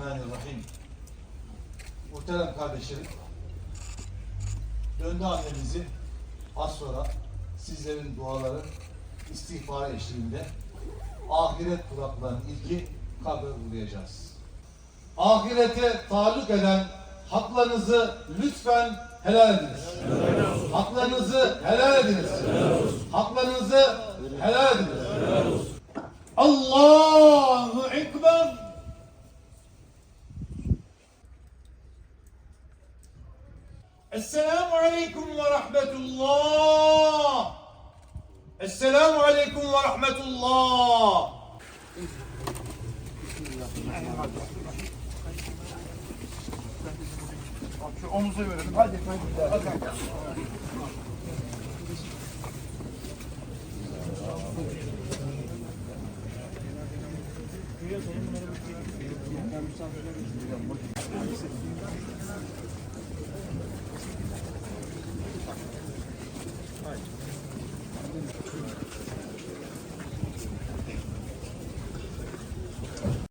Bismillahirrahmanirrahim. Muhterem kardeşlerim, döndü annemizi az sonra sizlerin duaları istihbarı eşliğinde ahiret duraklarının ilki kabre uğrayacağız. Ahirete taluk eden haklarınızı lütfen helal ediniz. Haklarınızı helal ediniz. Haklarınızı helal ediniz. Esselamu Aleyküm ve Rahmetullah. Esselamu Aleyküm ve Rahmetullah. Şu omuza verelim. Hadi. Hadi. hadi.